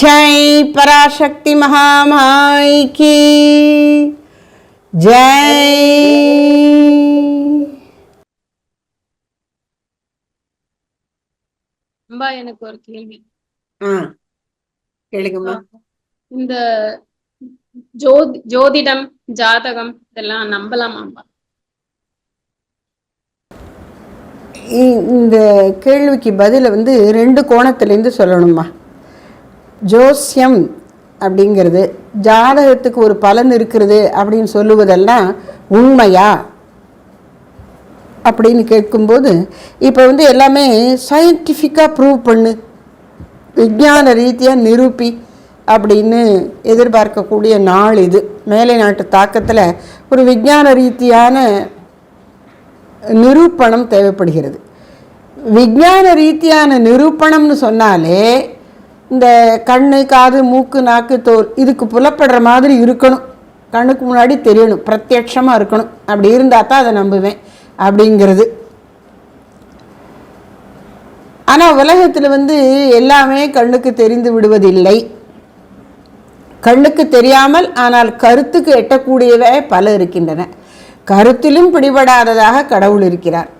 ஜெய் பராசக்தி மகாமாய்க்கு ஜெய் அம்பா எனக்கு ஒரு கேள்வி. கேளுங்கம்மா. இந்த ஜோதி ஜோதிடம் ஜாதகம் இதெல்லாம் நம்பலாமாம்பா இந்த கேள்விக்கு பதில வந்து ரெண்டு கோணத்துல இருந்து சொல்லணும்மா. ஜோசியம் அப்படிங்கிறது ஜாதகத்துக்கு ஒரு பலன் இருக்கிறது அப்படின்னு சொல்லுவதெல்லாம் உண்மையா? அப்படின்னு கேட்கும்போது இப்போ வந்து எல்லாமே சயின்டிஃபிக்காக ப்ரூவ் பண்ணு விஞ்ஞான ரீதியாக நிரூபி அப்படின்னு எதிர்பார்க்கக்கூடிய நாள் இது. மேலை நாட்டு தாக்கத்தில் ஒரு விஞ்ஞான ரீதியான நிரூபணம் தேவைப்படுகிறது. விஞ்ஞான ரீதியான நிரூபணம்னு சொன்னாலே இந்த கண் காது மூக்கு நாக்கு தோல் இதுக்கு புலப்படுற மாதிரி இருக்கணும். கண்ணுக்கு முன்னாடி தெரியணும். பிரத்யட்சமாக இருக்கணும். அப்படி இருந்தால் தான் அதை நம்புவேன். அப்படிங்கிறது. ஆனால் உலகத்தில் வந்து எல்லாமே கண்ணுக்கு தெரிந்து விடுவதில்லை. கண்ணுக்கு தெரியாமல் ஆனால் கருத்துக்கு எட்டக்கூடியவை பல இருக்கின்றன. கருத்திலும் பிடிபடாததாக கடவுள் இருக்கிறார்.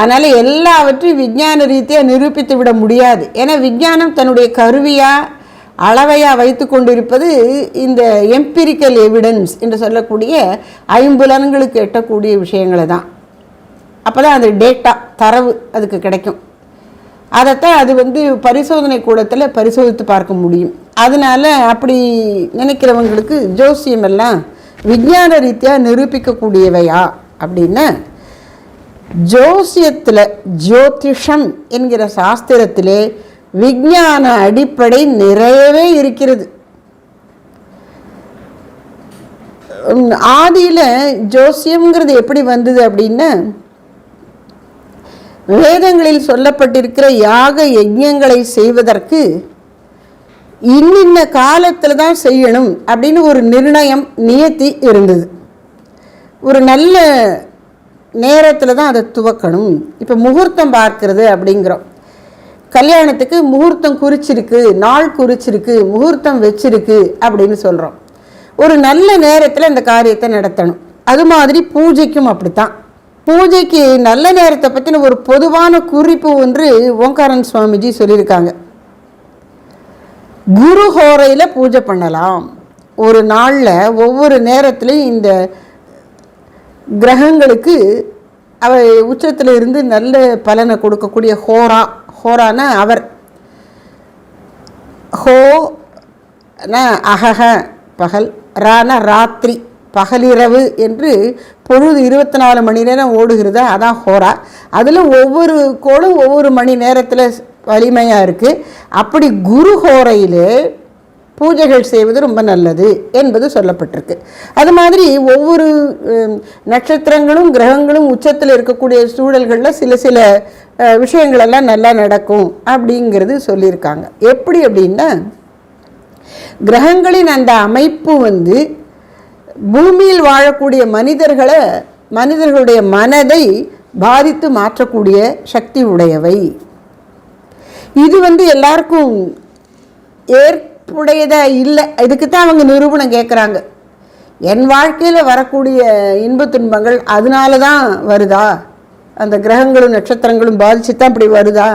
அதனால் எல்லாவற்றையும் விஞ்ஞான ரீதியாக நிரூபித்து விட முடியாது. ஏன்னா விஞ்ஞானம் தன்னுடைய கருவியாக அளவையாக வைத்து கொண்டிருப்பது இந்த எம்பிரிக்கல் எவிடன்ஸ் என்று சொல்லக்கூடிய ஐம்புலன்களுக்கு எட்டக்கூடிய விஷயங்களை தான். அப்போ தான் அது டேட்டா தரவு அதுக்கு கிடைக்கும். அதைத்தான் அது வந்து பரிசோதனை கூடத்தில் பரிசோதித்து பார்க்க முடியும். அதனால அப்படி நினைக்கிறவங்களுக்கு ஜோசியம் எல்லாம் விஞ்ஞான ரீதியாக நிரூபிக்கக்கூடியவையா அப்படின்னா ஜோசியத்தில் ஜோதிஷம் என்கிற சாஸ்திரத்திலே விஞ்ஞான அடிப்படை நிறையவே இருக்கிறது. ஆதியில் ஜோசியம்ங்கிறது எப்படி வந்தது அப்படின்னா வேதங்களில் சொல்லப்பட்டிருக்கிற யாக யஜ்யங்களை செய்வதற்கு இன்னின்ன காலத்தில் தான் செய்யணும் அப்படின்னு ஒரு நிர்ணயம் நியத்தி இருந்தது. ஒரு நல்ல நேரத்தில் தான் அதை துவக்கணும். இப்போ முகூர்த்தம் பார்க்கறது அப்படிங்கிறோம். கல்யாணத்துக்கு முகூர்த்தம் குறிச்சிருக்கு நாள் குறிச்சிருக்கு முகூர்த்தம் வச்சிருக்கு அப்படின்னு சொல்கிறோம் ஒரு நல்ல நேரத்தில் இந்த காரியத்தை நடத்தணும். அது மாதிரி பூஜைக்கும் அப்படித்தான். பூஜைக்கு நல்ல நேரத்தை பற்றின ஒரு பொதுவான குறிப்பு ஒன்று ஓங்காரன் சுவாமிஜி சொல்லியிருக்காங்க. குரு ஹோரையில் பூஜை பண்ணலாம். ஒரு நாளில் ஒவ்வொரு நேரத்துலையும் இந்த கிரகங்களுக்கு அவை உச்சத்தில் இருந்து நல்ல பலனை கொடுக்கக்கூடிய ஹோரா ஹோரானா அவர். ஹோ அகஹ பகல். ரான ராத்திரி பகலிரவு என்று பொழுது இருபத்தி நாலு மணி நேரம் ஓடுகிறது அதான் ஹோரா. அதில் ஒவ்வொரு கோளும் ஒவ்வொரு மணி நேரத்தில் வலிமையாக இருக்குது அப்படி குரு ஹோரையிலே பூஜைகள் செய்வது ரொம்ப நல்லது என்பது சொல்லப்பட்டிருக்கு. அது மாதிரி ஒவ்வொரு நட்சத்திரங்களும் கிரகங்களும் உச்சத்தில் இருக்கக்கூடிய சூழல்களில் சில சில விஷயங்களெல்லாம் நல்லா நடக்கும் அப்படிங்கிறது சொல்லியிருக்காங்க. எப்படி அப்படின்னா கிரகங்களின் அந்த அமைப்பு வந்து பூமியில் வாழக்கூடிய மனிதர்களை மனிதர்களுடைய மனதை பாதித்து மாற்றக்கூடிய சக்தி உடையவை. இது வந்து எல்லாருக்கும் சிறப்புடையதாக இல்லை? இதுக்கு தான் அவங்க நிரூபணம் கேட்குறாங்க என் வாழ்க்கையில் வரக்கூடிய இன்பத் துன்பங்கள் அதனால தான் வருதா? அந்த கிரகங்களும் நட்சத்திரங்களும் பாதிச்சு தான் இப்படி வருதா?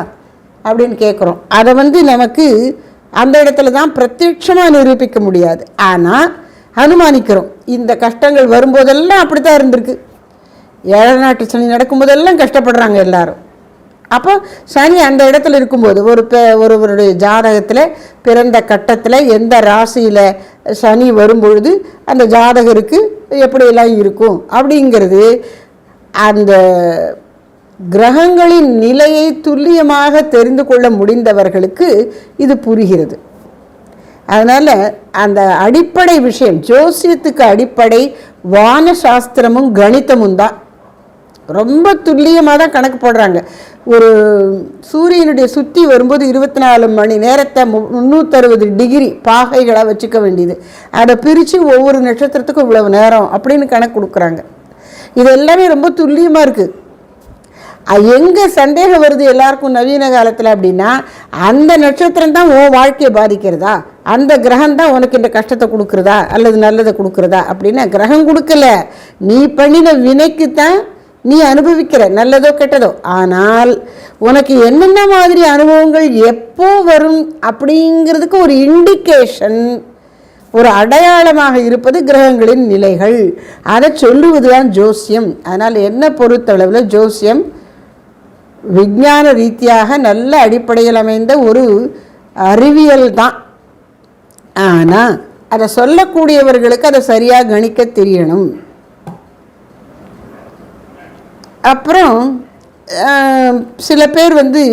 அப்படின்னு கேட்குறோம் அதை வந்து நமக்கு அந்த இடத்துல தான் பிரத்யட்சமாக நிரூபிக்க முடியாது. ஆனால் அனுமானிக்கிறோம். இந்த கஷ்டங்கள் வரும்போதெல்லாம் அப்படி தான் இருந்திருக்கு. ஏழை நாட்டு சனி நடக்கும்போதெல்லாம் கஷ்டப்படுறாங்க எல்லாரும். அப்போ சனி அந்த இடத்துல இருக்கும்போது ஒரு பெ- ஒருவருடைய ஜாதகத்தில் பிறந்த கட்டத்தில் எந்த ராசியில் சனி வரும்பொழுது அந்த ஜாதகருக்கு எப்படியெல்லாம் இருக்கும்? அப்படிங்கிறது அந்த கிரகங்களின் நிலையை துல்லியமாக தெரிந்து கொள்ள முடிந்தவர்களுக்கு இது புரிகிறது. அதனால் அந்த அடிப்படை விஷயம் ஜோசியத்துக்கு அடிப்படை வான சாஸ்திரமும் கணிதமும் தான். ரொம்ப துல்லியமாக தான் கணக்கு போடுறாங்க. ஒரு சூரியனுடைய சுற்றி வரும்போது இருபத்தி நாலு மணி நேரத்தை மு முந்நூற்றறுபது டிகிரி பாகைகளாக வச்சுக்க வேண்டியது. அதை பிரித்து ஒவ்வொரு நட்சத்திரத்துக்கும் இவ்வளவு நேரம் அப்படின்னு கணக்கு கொடுக்குறாங்க. இது எல்லாமே ரொம்ப துல்லியமாக இருக்குது எங்கே சந்தேகம் வருது எல்லாருக்கும் நவீன காலத்தில் அப்படின்னா அந்த நட்சத்திரம் தான் உன் வாழ்க்கையை பாதிக்கிறதா? அந்த கிரகம் தான் உனக்கு இந்த கஷ்டத்தை கொடுக்குறதா? அல்லது நல்லதை கொடுக்குறதா? அப்படின்னா கிரகம் கொடுக்கல. நீ பண்ணின வினைக்கு தான் நீ அனுபவிக்கிற நல்லதோ கெட்டதோ ஆனால் உனக்கு என்னென்ன மாதிரி அனுபவங்கள் எப்போ வரும் அப்படிங்கிறதுக்கு ஒரு இண்டிகேஷன் ஒரு அடையாளமாக இருப்பது கிரகங்களின் நிலைகள். அதை சொல்லுவது தான் ஜோசியம். அதனால் என்ன பொறுத்தளவில் ஜோசியம் விஞ்ஞான ரீதியாக நல்ல அடிப்படையில் அமைந்த ஒரு அறிவியல் தான். ஆனால் அதை சொல்லக்கூடியவர்களுக்கு அதை சரியாக கணிக்க தெரியணும். அப்புறம் சில பேர் வந்து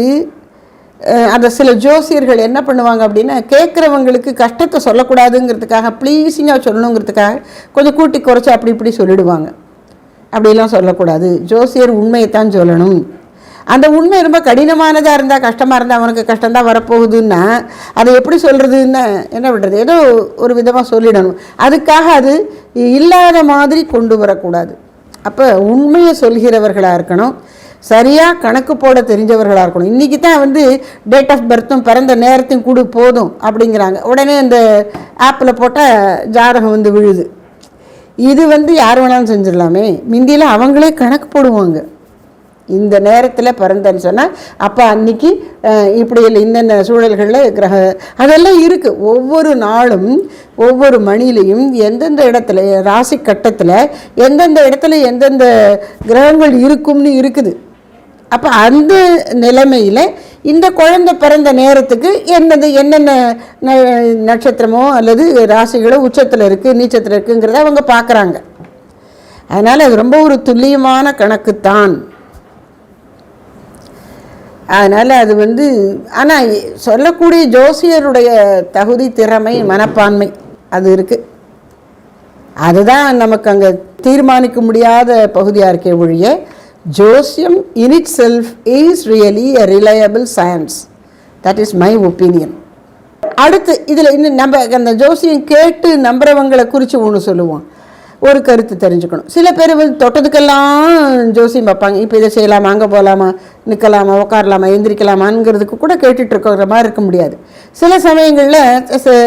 அந்த சில ஜோசியர்கள் என்ன பண்ணுவாங்க அப்படின்னா கேட்குறவங்களுக்கு கஷ்டத்தை சொல்லக்கூடாதுங்கிறதுக்காக ப்ளீஸிங்காக சொல்லணுங்கிறதுக்காக கொஞ்சம் கூட்டி குறைச்சி அப்படி இப்படி சொல்லிடுவாங்க. அப்படிலாம் சொல்லக்கூடாது. ஜோசியர் உண்மையை தான் சொல்லணும். அந்த உண்மை ரொம்ப கடினமானதாக இருந்தால் கஷ்டமாக இருந்தால் அவனுக்கு கஷ்டம்தான் வரப்போகுதுன்னா அதை எப்படி சொல்கிறதுன்னா என்ன பண்ணுறது ஏதோ ஒரு விதமாக சொல்லிடணும். அதுக்காக அது இல்லாத மாதிரி கொண்டு வரக்கூடாது. அப்போ உண்மையை சொல்கிறவர்களாக இருக்கணும். சரியாக கணக்கு போட தெரிஞ்சவர்களாக இருக்கணும். இன்றைக்கி தான் வந்து டேட் ஆஃப் பர்த்தும் பிறந்த நேரத்தையும் கொடு போதும் அப்படிங்கிறாங்க. உடனே இந்த ஆப்பில் போட்டால் ஜாதகம் வந்து விழுது. இது வந்து யார் வேணாலும் செஞ்சிடலாமே. முந்தியில் அவங்களே கணக்கு போடுவாங்க. இந்த நேரத்தில் பிறந்தேன்னு சொன்னால் அப்போ அன்னைக்கு இப்படி இல்லை இந்தந்த சூழல்களில் கிரக அதெல்லாம் இருக்குது ஒவ்வொரு நாளும் ஒவ்வொரு மணிலையும் எந்தெந்த இடத்துல ராசி கட்டத்தில் எந்தெந்த இடத்துல எந்தெந்த கிரகங்கள் இருக்கும்னு இருக்குது. அப்போ அந்த நிலைமையில் இந்த குழந்தை பிறந்த நேரத்துக்கு என்னது என்னென்ன நட்சத்திரமோ அல்லது ராசிகளோ உச்சத்தில் இருக்குது நீச்சத்தில் இருக்குங்கிறத அவங்க பார்க்குறாங்க அதனால் அது ரொம்ப ஒரு துல்லியமான கணக்கு தான் அதனால் அது வந்து ஆனால் சொல்லக்கூடிய ஜோசியருடைய தகுதி திறமை மனப்பான்மை அது இருக்குது அதுதான் நமக்கு அங்கே தீர்மானிக்க முடியாத பகுதியாக இருக்கே ஒழிய ஜோசியம் in itself is really a reliable science that is my opinion அடுத்து இதில் இன்னும் நம்ம அந்த ஜோசியம் கேட்டு நம்புறவங்களை குறித்து ஒன்று சொல்லுவோம். ஒரு கருத்து தெரிஞ்சுக்கணும். சில பேர் வந்து தொட்டதுக்கெல்லாம் ஜோசியம் பார்ப்பாங்க. இப்போ இதை செய்யலாமா அங்கே போகலாமா நிற்கலாமா உட்காரலாமா எந்திரிக்கலாமாங்கிறதுக்கு கூட கேட்டுட்டு இருக்கிற மாதிரி இருக்க முடியாது. சில சமயங்களில்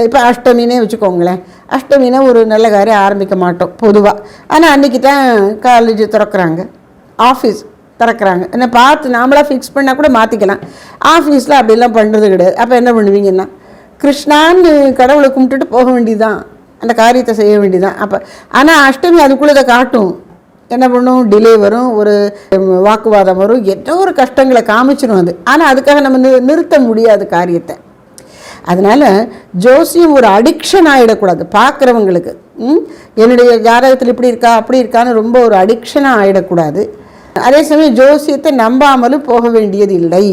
இப்போ அஷ்டமினே வச்சுக்கோங்களேன். அஷ்டமினா ஒரு நல்ல காரியம் ஆரம்பிக்க மாட்டோம் பொதுவாக ஆனால் அன்றைக்கி தான் காலேஜ் திறக்கிறாங்க. ஆஃபீஸ் திறக்கிறாங்க. என்ன பார்த்து நாமளாக ஃபிக்ஸ் பண்ணால் கூட மாற்றிக்கலாம் ஆஃபீஸில் அப்படிலாம் பண்ணுறது கிடையாது. அப்போ என்ன பண்ணுவீங்கன்னா கிருஷ்ணான்னு கடவுளை கும்பிட்டுட்டு போக வேண்டியதுதான். அந்த காரியத்தை செய்ய வேண்டியதுதான். அப்போ ஆனால் அஷ்டமி அதுக்குள்ளே காட்டும். என்ன பண்ணும்? டிலே வரும். ஒரு வாக்குவாதம் வரும். ஏதோ ஒரு கஷ்டங்களை காமிச்சிடும் அது. ஆனால் அதுக்காக நம்ம நி நிறுத்த முடியாது காரியத்தை. அதனால் ஜோசியம் ஒரு அடிக்ஷன் ஆகிடக்கூடாது பார்க்குறவங்களுக்கு ம், என்னுடைய ஜாதகத்தில் இப்படி இருக்கா அப்படி இருக்கான்னு ரொம்ப ஒரு அடிக்ஷனாக ஆகிடக்கூடாது அதே சமயம் ஜோசியத்தை நம்பாமலும் போக வேண்டியது இல்லை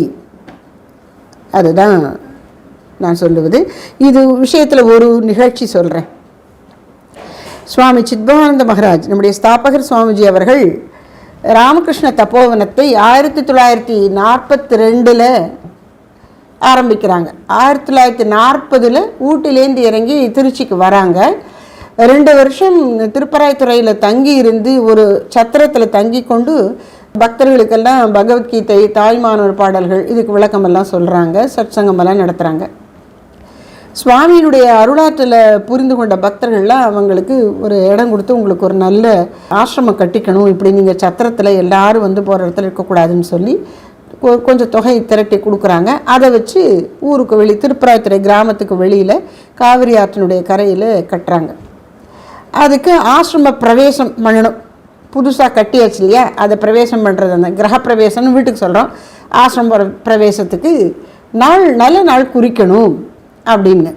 அதுதான் நான் சொல்லுவது. இது விஷயத்தில் ஒரு நிகழ்ச்சி சொல்கிறேன் சுவாமி சித்பவானந்த மகராஜ் நம்முடைய ஸ்தாபகர் சுவாமிஜி அவர்கள் ராமகிருஷ்ண தப்போவனத்தை ஆயிரத்தி தொள்ளாயிரத்தி நாற்பத்தி ரெண்டில் ஆரம்பிக்கிறாங்க. ஆயிரத்தி தொள்ளாயிரத்தி நாற்பதில் ஊட்டிலேருந்து இறங்கி திருச்சிக்கு வராங்க. ரெண்டு வருஷம் திருப்பராய்த்துறையில் தங்கி இருந்து ஒரு சத்திரத்தில் தங்கி கொண்டு பக்தர்களுக்கெல்லாம் பகவத்கீதை தாய்மானவர் பாடல்கள் இதுக்கு விளக்கமெல்லாம் சொல்கிறாங்க சத்சங்கமெல்லாம் நடத்துகிறாங்க சுவாமியினுடைய அருளாற்றலை புரிந்து கொண்ட பக்தர்கள்லாம் அவங்களுக்கு ஒரு இடம் கொடுத்து உங்களுக்கு ஒரு நல்ல ஆசிரமம் கட்டிக்கணும். இப்படி நீங்கள் சத்திரத்தில் எல்லாரும் வந்து போகிற இடத்துல இருக்கக்கூடாதுன்னு சொல்லி கொ- கொஞ்சம் தொகை திரட்டி கொடுக்குறாங்க. அதை வச்சு ஊருக்கு வெளி திருப்பராய்த்துறை கிராமத்துக்கு வெளியில் காவிரி ஆற்றினுடைய கரையில் கட்டுறாங்க. அதுக்கு ஆசிரம பிரவேசம் பண்ணணும். புதுசாக கட்டியாச்சு இல்லையா? அதை பிரவேசம் பண்ணுறது அந்த கிரக பிரவேசம்னு வீட்டுக்கு சொல்கிறோம் ஆசிரம பிரவேசத்துக்கு நாள் நல்ல நாள் குறிக்கணும். அப்படின்னு.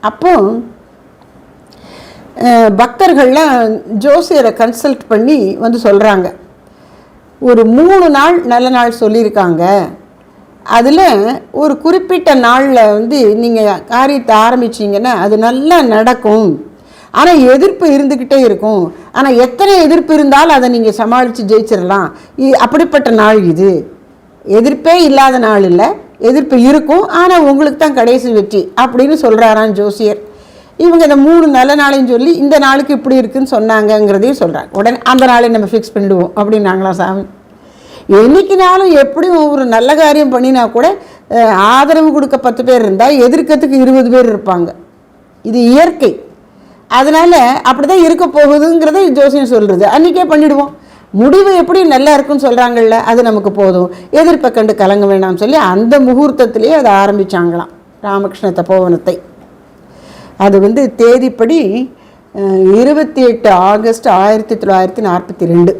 அப்போ பக்தர்கள்லாம் ஜோசியரை கன்சல்ட் பண்ணி வந்து சொல்கிறாங்க ஒரு மூணு நாள் நல்ல நாள் சொல்லியிருக்காங்க. அதில் ஒரு குறிப்பிட்ட நாளில் வந்து நீங்கள் காரியத்தை ஆரம்பிச்சீங்கன்னா அது நல்லா நடக்கும். ஆனால் எதிர்ப்பு இருந்துக்கிட்டே இருக்கும். ஆனால் எத்தனை எதிர்ப்பு இருந்தாலும் அதை நீங்கள் சமாளித்து ஜெயிச்சிடலாம் இ- அப்படிப்பட்ட நாள் இது. எதிர்ப்பே இல்லாத நாள் இல்லை. எதிர்ப்பு இருக்கும் ஆனால் உங்களுக்கு தான் கடைசி வெற்றி அப்படின்னு சொல்கிறாராம் ஜோசியர். இவங்க இந்த மூணு நல்ல நாளையும் சொல்லி இந்த நாளுக்கு இப்படி இருக்குன்னு சொன்னாங்கங்கிறதையும் சொல்கிறாங்க உடனே அந்த நாளை நம்ம ஃபிக்ஸ் பண்ணிடுவோம் அப்படின்னாங்களாம் சாமி? என்னைக்குனாலும் எப்படியும் ஒரு நல்ல காரியம் பண்ணினா கூட ஆதரவு கொடுக்க பத்து பேர் இருந்தால் எதிர்க்கிறதுக்கு இருபது பேர் இருப்பாங்க. இது இயற்கை. அதனால் அப்படி தான் இருக்க போகுதுங்கிறத ஜோசியம் சொல்கிறது அன்றைக்கே பண்ணிவிடுவோம் முடிவு எப்படி நல்லா இருக்குன்னு சொல்கிறாங்கல்ல அது நமக்கு போதும். எதிர்ப்பை கண்டு கலங்க வேணாம்னு சொல்லி அந்த முகூர்த்தத்திலேயே அதை ஆரம்பிச்சாங்களாம் ராமகிருஷ்ண தபோவனத்தை அது வந்து தேதிப்படி இருபத்தி எட்டு ஆகஸ்ட் ஆயிரத்தி தொள்ளாயிரத்தி நாற்பத்தி ரெண்டு.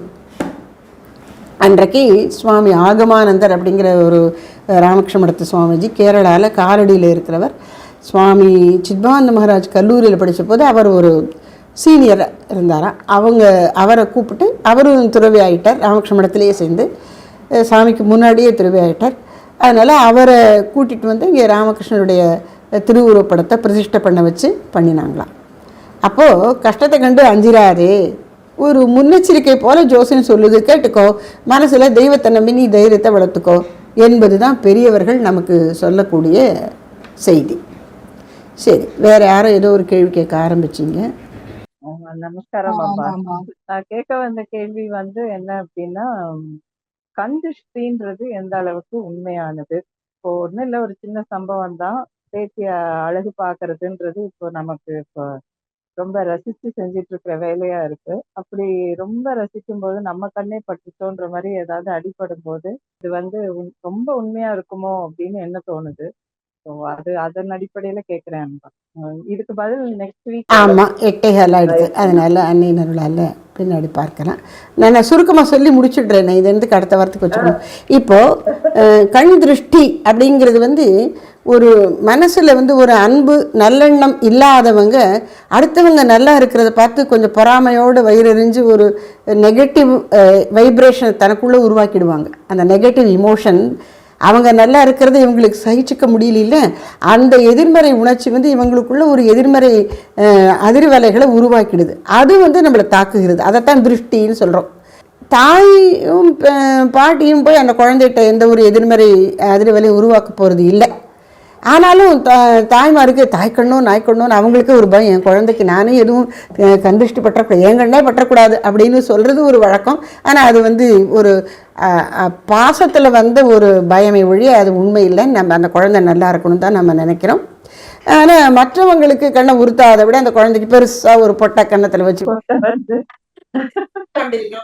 அன்றைக்கு சுவாமி ஆகமானந்தர் அப்படிங்கிற ஒரு அஹ், ராமகிருஷ்ண மடத்து சுவாமிஜி கேரளாவில் காலடியில் இருக்கிறவர் சுவாமி சித்பானந்த மகாராஜ் கல்லூரியில் படித்த போது அவர் ஒரு சீனியர் இருந்தாராம் அவங்க அவரை கூப்பிட்டு அவரும் துறவி ஆகிட்டார் ராமகிருஷ்ண மடத்திலேயே சேர்ந்து சாமிக்கு முன்னாடியே துறவி ஆகிட்டார் அதனால் அவரை கூட்டிகிட்டு வந்து இங்கே ராமகிருஷ்ணனுடைய திருவுருவப்படத்தை பிரதிஷ்டை பண்ண வச்சு பண்ணினாங்களாம். அப்போது கஷ்டத்தை கண்டு அஞ்சிராரு ஒரு முன்னெச்சரிக்கை போல ஜோசியம் சொல்லுது கேட்டுக்கோ மனசில் தெய்வத்தை நம்பி நீ தைரியத்தை வளர்த்துக்கோ என்பது தான் பெரியவர்கள் நமக்கு சொல்லக்கூடிய செய்தி. சரி வேறு யாரும் ஏதோ ஒரு கேள்வி கேட்க ஆரம்பிச்சிங்க. நமஸ்காரம் அம்மா நான் கேட்க வந்த கேள்வி வந்து என்ன அப்படின்னா திருஷ்டின்றது எந்த அளவுக்கு உண்மையானது? இப்போ ஒண்ணும் இல்ல ஒரு சின்ன சம்பவம் தான் பேத்திய அழகு பாக்குறதுன்றது இப்போ நமக்கு இப்போ ரொம்ப ரசிச்சு செஞ்சுட்டு இருக்கிற வேலையா இருக்கு. அப்படி ரொம்ப ரசிக்கும் போது நம்ம கண்ணே பட்டுச்சோன்ற மாதிரி ஏதாவது அடிபடும் போது இது வந்து ரொம்ப உண்மையா இருக்குமோ அப்படின்னு என்ன தோணுது? ஸோ அது அதன் அடிப்படையில கேட்கிறேன் இதுக்கு பதில் நெக்ஸ்ட் வீக் ஆமாம் எட்டைகால் ஆயிடுது. அதனால அன்னையினர்களால் பின்னாடி பார்க்கலாம். நான் சுருக்கமாக சொல்லி முடிச்சுடுறேன். நான் இதுக்கு அடுத்த வாரத்துக்கு வச்சுக்கணும். இப்போது கண் திருஷ்டி அப்படிங்கிறது வந்து ஒரு மனசில் வந்து ஒரு அன்பு நல்லெண்ணம் இல்லாதவங்க அடுத்தவங்க நல்லா இருக்கிறத பார்த்து கொஞ்சம் பொறாமையோடு வயிறறிஞ்சு ஒரு நெகட்டிவ் வைப்ரேஷனை தனக்குள்ளே உருவாக்கிடுவாங்க. அந்த நெகட்டிவ் இமோஷன் அவங்க நல்லா இருக்கிறத இவங்களுக்கு சகிச்சுக்க முடியல அந்த எதிர்மறை உணர்ச்சி வந்து இவங்களுக்குள்ள ஒரு எதிர்மறை அதிர்வலைகளை உருவாக்கிடுது. அது வந்து நம்மளை தாக்குகிறது. அதைத்தான் திருஷ்டின்னு சொல்கிறோம் தாயும் பாட்டியும் போய் அந்த குழந்தைகிட்ட எந்த ஒரு எதிர்மறை அதிர்வலையும் உருவாக்க போகிறது இல்லை. ஆனாலும் த தாய்மாருக்கு தாய்க்கண்ணோ நாய்க்கண்ணோன்னு அவங்களுக்கு ஒரு பயம். என் குழந்தைக்கு நானே எதுவும் அஹ், கந்திருஷ்டி பற்றக்கூடாது என் கண்ணே பற்றக்கூடாது அப்படின்னு சொல்கிறது ஒரு வழக்கம். ஆனால் அது வந்து ஒரு பாசத்தில் வந்த ஒரு பயமை ஒழிய அது உண்மை இல்லை. நம்ம அந்த குழந்தை நல்லா இருக்கணும் தான் நம்ம நினைக்கிறோம். ஆனால் மற்றவங்களுக்கு கண்ணை உறுத்தாத விட அந்த குழந்தைக்கு பெருசாக ஒரு பொட்டை கன்னத்தில் வச்சு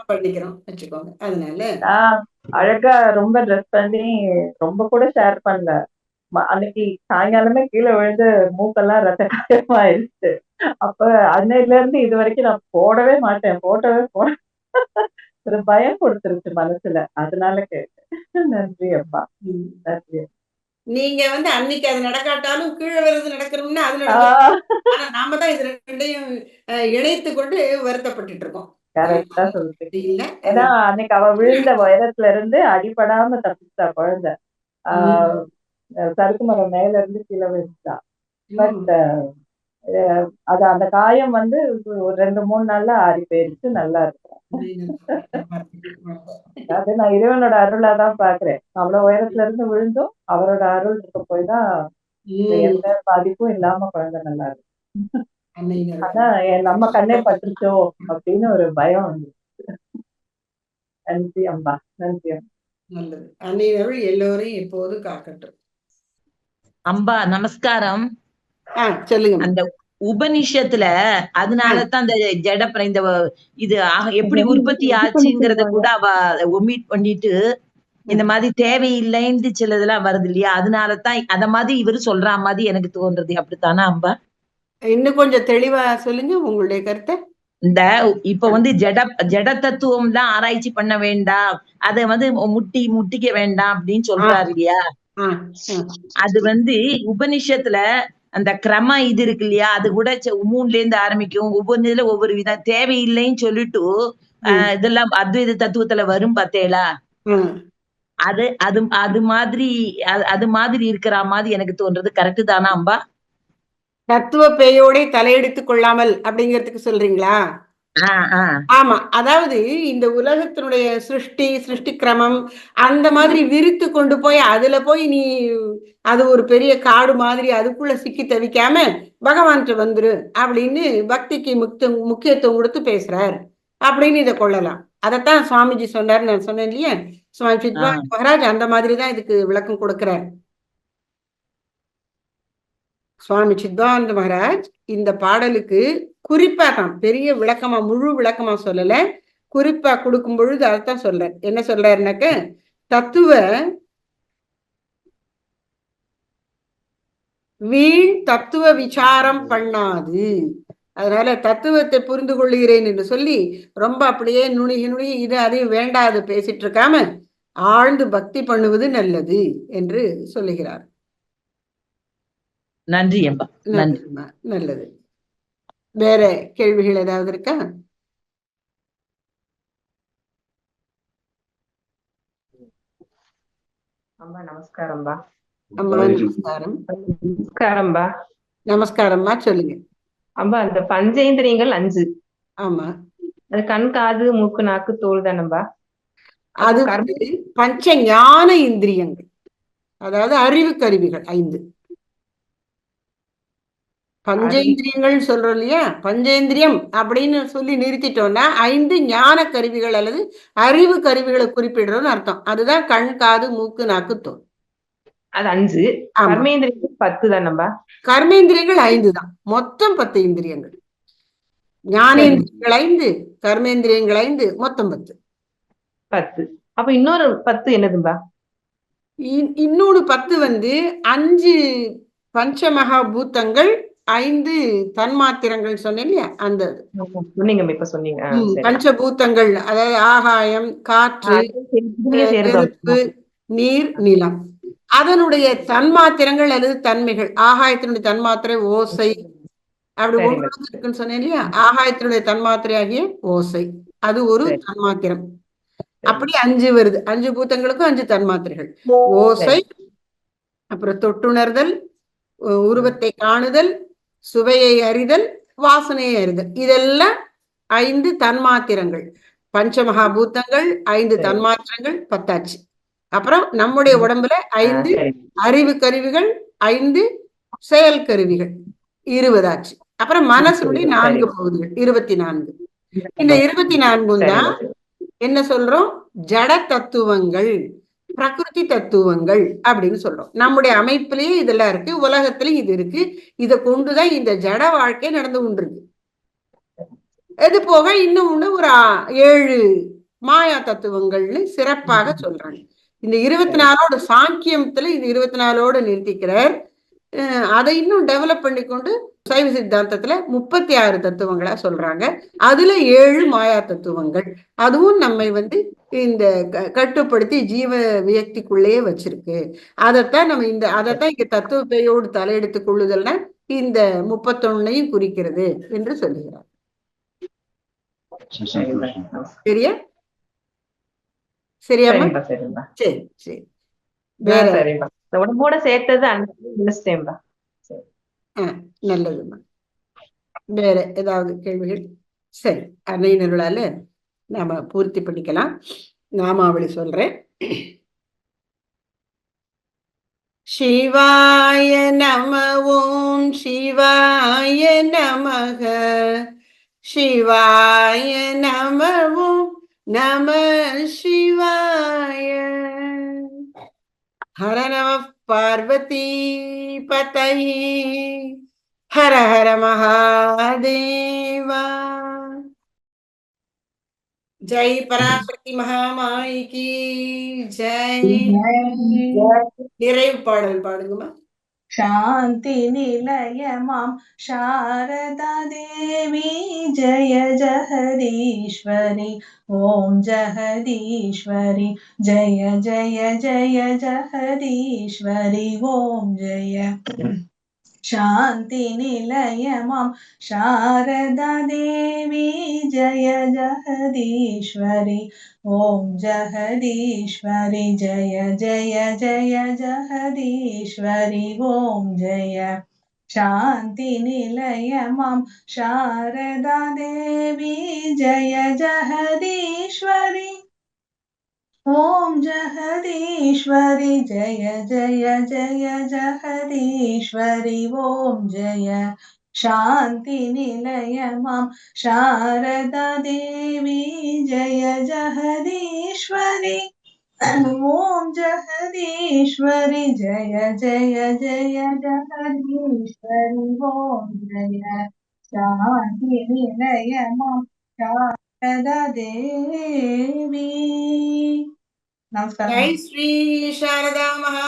பண்ணிக்கிறோம் வச்சுக்கோங்க. அதனால அழகா ரொம்ப ட்ரெஸ் பண்ணி ரொம்ப கூட ஷேர் பண்ணல. அன்னைக்கு சாயங்காலமே கீழே விழுந்து மூக்கெல்லாம் ரத்த காயமாயிருச்சு அப்ப அன்னையில இருந்து இது வரைக்கும் நான் போடவே மாட்டேன் போட்டவே போட. ஒரு பயம் கொடுத்துருச்சு மனசுல. அதனால கேட்டேன். நன்றி அப்பா ம். நன்றி நீங்க வந்து அன்னைக்கு அது நடக்காட்டாலும் கீழே விழுந்து நடக்கணும்னா அது ஆனா நாம தான் இது ரெண்டையும் இணைத்து கொண்டு வருத்தப்பட்டுட்டு இருக்கோம். கரெக்டா சொல்றீங்க. ஏன்னா அன்னைக்கு அவ விழுந்த உயரத்துல இருந்து அடிபடாம தப்பிச்சா குழந்தை. ஆஹ் சறுக்கு மரம் மேல இருந்து கீழே விழுந்துட்டா. பட் அது அந்த காயம் வந்து ஒரு ரெண்டு மூணு நாள்ல ஆறி போயிருச்சு நல்லா இருக்கும். அது நான் இறைவனோட அருளா தான் பாக்குறேன். அவ்வளவு உயரத்துல இருந்து விழுந்தும் அவரோட அருள் இருக்க போய் தான் எந்த பாதிப்பும் இல்லாம குழந்தை நல்லா இருக்கு ஆனா நம்ம கண்ணே பட்டுச்சோ அப்படின்னு ஒரு பயம் வந்து. நன்றி அம்மா நன்றி அம்மா. நல்லது. அன்னையர்கள் எல்லோரையும் எப்போதும் காக்கட்டும். அம்பா நமஸ்காரம். சொல்லுங்க. அந்த உபனிஷத்துல அதனாலதான் அந்த ஜடப்பிர இந்த இது எப்படி உற்பத்தி ஆச்சுங்கிறத கூட அவ ஒமிட் பண்ணிட்டு இந்த மாதிரி தேவையில்லைன்னு சிலதெல்லாம் வருது இல்லையா? அதனாலதான் அத மாதிரி இவரு சொல்ற மாதிரி எனக்கு தோன்றது. அப்படித்தானே அம்பா? இன்னும் கொஞ்சம் தெளிவா சொல்லுங்க உங்களுடைய கருத்தை. இந்த இப்ப வந்து ஜட ஜட தத்துவம் தான் ஆராய்ச்சி பண்ண வேண்டாம். அதை வந்து முட்டி முட்டிக்க வேண்டாம் அப்படின்னு சொல்றாரு இல்லையா. அது வந்து உபனிஷத்துல அந்த கிரம இது இருக்கு இல்லையா? அது கூட மூணுல இருந்து ஆரம்பிக்கும். ஒவ்வொரு இதுல ஒவ்வொரு விதம். தேவையில்லைன்னு சொல்லிட்டு இதெல்லாம் அத்வைத தத்துவத்துல வரும் பார்த்தேளா? ம். அது அது அது மாதிரி அது- மாதிரி இருக்கிற மாதிரி எனக்கு தோன்றது. கரெக்ட் தானா அம்பா? தத்துவ பேயோட தலையெடுத்துக் கொள்ளாமல் அப்படிங்கிறதுக்கு சொல்றீங்களா? ஆமா அதாவது இந்த உலகத்தினுடைய சிருஷ்டி சிருஷ்டி கிரமம் அந்த மாதிரி விரித்து கொண்டு போய் அதுல போய் நீ அது ஒரு பெரிய காடு மாதிரி அதுக்குள்ள சிக்கி தவிக்காம பகவான்கிட்ட வந்துரு அப்படின்னு பக்திக்கு முக்த முக்கியத்துவம் கொடுத்து பேசுறார். அப்படின்னு இதை கொள்ளலாம். அதைத்தான் சுவாமிஜி சொன்னார் நான் சொன்னேன் இல்லையா? சுவாமி சித்வானந்த மகாராஜ் அந்த மாதிரி தான் இதுக்கு விளக்கம் கொடுக்கிறார். சுவாமி சித்வானந்த மகாராஜ் இந்த பாடலுக்கு குறிப்பா தான் பெரிய விளக்கமா முழு விளக்கமா சொல்லல. குறிப்பா கொடுக்கும் பொழுது அதைத்தான் சொல்றார். என்ன சொல்றாருனாக்க தத்துவ வீண் தத்துவ விசாரம் பண்ணாது. அதனால தத்துவத்தை புரிந்து கொள்கிறேன் என்று சொல்லி ரொம்ப அப்படியே நுணுகி நுணுகி இது அதையும் வேண்டாது பேசிட்டு இருக்காம ஆழ்ந்து பக்தி பண்ணுவது நல்லது என்று சொல்லுகிறார். நன்றி அம்பா நன்றி நல்லது. வேற கேள்விகள் ஏதாவது இருக்கா? அம்மா நமஸ்காரம்பா அம்மா நமஸ்காரம். நமஸ்காரம்பா நமஸ்காரம்மா சொல்லுங்க. அம்பா அந்த பஞ்சேந்திரியங்கள் அஞ்சு. ஆமா. அது கண் காது மூக்கு நாக்கு தோல் தானம்பா அது பஞ்ச ஞான இந்திரியங்கள். அதாவது அறிவு கருவிகள் ஐந்து. பஞ்சேந்திரியங்கள் சொல்றோம் இல்லையா பஞ்சேந்திரியம் அப்படின்னு சொல்லி நிறுத்திட்டோம்னா ஐந்து ஞான கருவிகள் அல்லது அறிவு கருவிகளை குறிப்பிடுறோம்னு அர்த்தம். அதுதான் கண் காது மூக்கு நாக்கு தோல். அது அஞ்சு. கர்மேந்திரியங்கள் பத்து தானம்பா கர்மேந்திரியங்கள் ஐந்து தான். மொத்தம் பத்து இந்திரியங்கள். ஞானேந்திரியங்கள் ஐந்து கர்மேந்திரியங்கள் ஐந்து மொத்தம் பத்து. பத்து. அப்ப இன்னொரு பத்து என்னதும்பா இன்- இன்னொரு பத்து வந்து அஞ்சு பஞ்சமகா பூத்தங்கள் ஐந்து தன்மாத்திரங்கள் சொன்னேன் இல்லையா அந்த சொன்னீங்க இப்ப சொன்னீங்க. பஞ்சபூத்தங்கள் அதாவது ஆகாயம் காற்று? நெருப்பு நீர் நிலம். அதனுடைய தன்மாத்திரங்கள் அல்லது தன்மைகள் ஆகாயத்தினுடைய தன்மாத்திரை ஓசை அப்படி. ஒவ்வொரு இருக்குன்னு சொன்னேன் இல்லையா ஆகாயத்தினுடைய தன்மாத்திரை ஆகிய ஓசை. அது ஒரு. தன்மாத்திரம். அப்படி அஞ்சு வருது. அஞ்சு பூத்தங்களுக்கும் அஞ்சு தன்மாத்திரைகள். ஓசை அப்புறம் தொட்டுணர்தல் உருவத்தை காணுதல் சுவையை அறிதல் வாசனையை அறிதல். இதெல்லாம் ஐந்து தன்மாத்திரங்கள். பஞ்சமகாபூத்தங்கள் ஐந்து சரி. தன்மாத்திரங்கள் பத்தாச்சு. அப்புறம் நம்முடைய உடம்புல ஐந்து. அறிவு கருவிகள் ஐந்து செயல் கருவிகள் இருபதாச்சு. அப்புறம் மனசுடைய. நான்கு பகுதிகள். இருபத்தி நான்கு இந்த இருபத்தி நான்கும் தான். என்ன சொல்றோம்? ஜட தத்துவங்கள் பிரகிருதி தத்துவங்கள் அப்படின்னு சொல்றோம். நம்முடைய அமைப்புலயே இதெல்லாம் இருக்கு உலகத்திலயும் இது இருக்கு. இதை கொண்டுதான் இந்த ஜட வாழ்க்கை நடந்து கொண்டிருக்கு. இது போக இன்னும் ஒண்ணு ஒரு ஏழு மாயா தத்துவங்கள்னு சிறப்பாக சொல்றாங்க. இந்த இருபத்தி நாலோட சாங்கியத்துல இது இருபத்தி நாலோட நிறுத்திக்கிறார். அதை இன்னும் டெவலப் பண்ணிக்கொண்டு சைவ சித்தாந்தத்துல முப்பத்தி ஆறு தத்துவங்களா சொல்றாங்க. அதுல ஏழு மாயா தத்துவங்கள். அதுவும் நம்மை வந்து இந்த கட்டுப்படுத்தி ஜீவ வியக்திக்குள்ளேயே வச்சிருக்கு. அதைத்தான் நம்ம இந்த அதைத்தான் இங்க தத்துவ பேயோடு தலையெடுத்துக் கொள்ளுதல்னா இந்த முப்பத்தொன்னையும் குறிக்கிறது என்று சொல்லுகிறார். சரியா? சரியாமா. சரி சரி. வேற? உடம்போட சேர்த்தது அஞ்சு நல்லதும்மா வேற ஏதாவது கேள்விகள் சரி அன்னையினர்களால நாம பூர்த்தி பண்ணிக்கலாம் நாமாவளி சொல்றேன் சிவாய நம ஓம் சிவாய நமக சிவாய நம ஓம் நம சிவாய ஹர நம பார்வதி பதை ஹர ஹர மகாதேவா ஜெய் பராசக்தி மகாமாய் கி ஜெய் நிறைவு பாடல் பாடுங்கம்மா शान्तिनिलयमां शारदादेवी जय जहदीश्वरि ओम जहरीश्वरी जय जय जय जहदीश्वरि ओम जय। शान्ति निलयमां शारदा देवी जय जगदीश्वरि। ॐ जगदीश्वरि जय जय जय जगदीश्वरि। ॐ जय। शान्तिनिलयमां शारदा देवी जय जगदीश्वरि। ॐ जहदीश्वरि जय जय जय जहदीश्वरि ओम जय। शांति शान्तिनिलय माँ शारदादेवी जय जहदीश्वरि ओम जहदीश्वरि जय जय जय जहदीश्वरि ओम जय। शांति शान्तिनिलय माँ దేవి నమస్కారం శ్రీ శారదా మహా